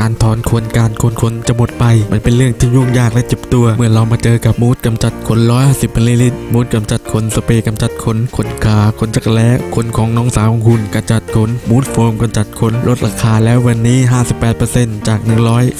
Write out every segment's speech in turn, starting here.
การถอนขนการโกนขนจะหมดไป มันเป็นเรื่องที่ยุ่งยากและเจ็บตัว เมื่อเรามาเจอกับมูดกำจัดขน150มิลลิลิตรมูดกำจัดขนสเปรย์กำจัดขนขนขาขนจักรแล้ขนของน้องสาวของคุณกำจัดขนมูดโฟมกำจัดขนลดราคาแล้ววันนี้ 58%จาก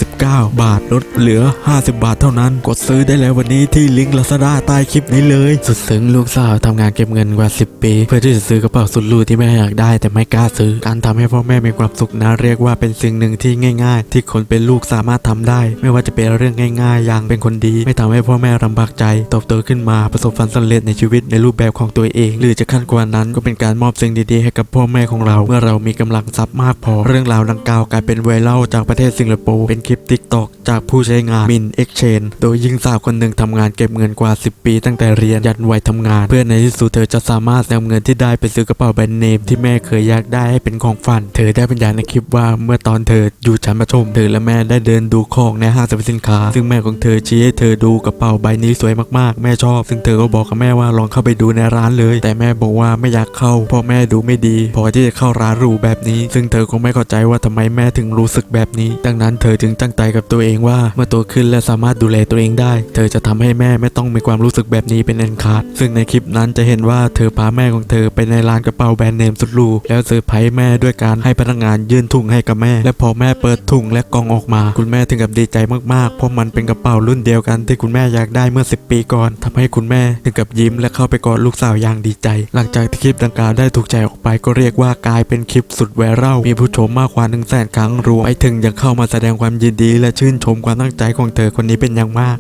119 บาทลดเหลือ 50 บาทเท่านั้น กดซื้อได้แล้ววันนี้ที่ลิงก์ Lazada ใต้คลิปนี้เลย สุดซึ้งลูกสาวทำงานเก็บเงินกว่า 10 ปี เพื่อที่จะซื้อกระเป๋าสุดหรูที่แม่อยากได้แต่ไม่กล้าซื้อ การทำให้พ่อแม่มีความสุขนะเรียกว่าเป็นสิ่งหนึ่งที่ง่ายที่คนเป็นลูกสามารถทำได้ ไม่ว่าจะเป็นเรื่องง่ายๆ อย่างเป็นคนดี ไม่ทำให้พ่อแม่ลำบากใจเติบโตขึ้นมาประสบความสำเร็จในชีวิตในรูปแบบของตัวเอง หรือจะขั้นกว่านั้นก็เป็นการมอบสิ่งดีๆ ให้กับพ่อแม่ของเรา เมื่อเรามีกำลังทรัพย์มากพอ เรื่องราวดังกล่าวกลายเป็นไวรัลจากประเทศสิงคโปร์เป็นคลิปติ๊กตอกจากผู้ใช้งานมินเอ็กชแนนโดยหญิงสาวคนหนึ่งทำงานเก็บเงินกว่า 10 ปี ตั้งแต่เรียนยันวัยทำงาน เพื่อในที่สุดเธอจะสามารถนำเงินที่ได้ไปซื้อกระเป๋าแบรนด์เนมที่แม่เคยอยากได้ให้เป็นของฝัน เธอได้บรรยายในคลิปว่าเมื่อตอนเธออยู่ชั้นประถมเธอและแม่ได้เดินดูของในห้างสรรพสินค้า ซึ่งแม่ของเธอชี้ให้เธอดูกระเป๋าใบนี้สวยมากๆ แม่ชอบ ซึ่งเธอก็บอกกับแม่ว่าลองเข้าไปดูในร้านเลย แต่แม่บอกว่าไม่อยากเข้าเพราะแม่ดูไม่ดี พอที่จะเข้าร้านหรูแบบนี้ ซึ่งเธอคงไม่เข้าใจว่าทำไมแม่ถึงรู้สึกแบบนี้ ดังนั้นเธอจึงตั้งใจกับตัวเองว่าเมื่อโตขึ้นและสามารถดูแลตัวเองได้ เธอจะทำให้แม่ไม่ต้องมีความรู้สึกแบบนี้เป็นอันขาด ซึ่งในคลิปนั้นจะเห็นว่าเธอพาแม่ของเธอไปในร้านกระเป๋าแบรนด์เนมสุดหรูแล้วเซอร์ไพรส์แม่ด้วยการให้พนักงานยื่นถุงให้กับแม่ และพอแม่เปิดถุงและกล่องออกมา คุณแม่ถึงกับดีใจมากๆ เพราะมันเป็นกระเป๋ารุ่นเดียวกันที่คุณแม่อยากได้เมื่อ 10 ปีก่อนทำให้คุณแม่ถึงกับยิ้มและเข้าไปกอดลูกสาวอย่างดีใจ หลังจากที่คลิปดังกล่าวได้ถูกแชร์ออกไปก็เรียกว่ากลายเป็นคลิปสุดแวรัลมีผู้ชมมากกว่า1นึ่งแสนครั้งรวมไปถึงยังเข้ามาแสดงความยินดี และชื่นชมความตั้งใจของเธอคนนี้เป็นอย่างมาก